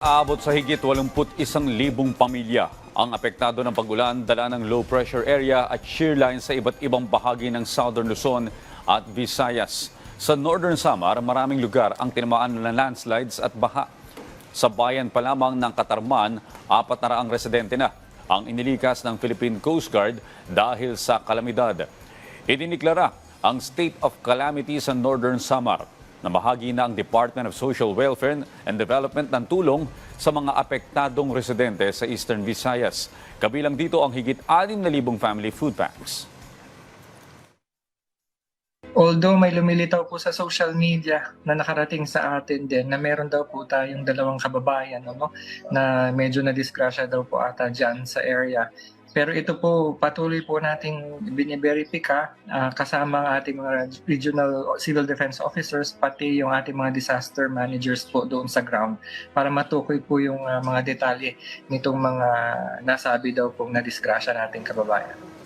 Aabot sa higit 81,000 pamilya ang apektado ng pagulan dala ng low pressure area at shear line sa iba't ibang bahagi ng Southern Luzon at Visayas. Sa Northern Samar, maraming lugar ang tinamaan ng landslides at baha. Sa bayan pa lamang ng Katarman, apat na raang residente na ang inilikas ng Philippine Coast Guard dahil sa kalamidad. Idiniklara ang state of calamity sa Northern Samar na bahagi na ang Department of Social Welfare and Development ng tulong sa mga apektadong residente sa Eastern Visayas. Kabilang dito ang higit 6,000 family food packs. Although may lumilitaw po sa social media na nakarating sa atin din na meron daw po tayong dalawang kababayan ano, na medyo na-disgrasya daw po ata dyan sa area. Pero ito po patuloy po nating biniberipika ah, kasama ang ating mga regional civil defense officers pati yung ating mga disaster managers po doon sa ground para matukoy po yung ah, mga detalye nitong mga nasabi daw pong na-disgrasya nating kababayan.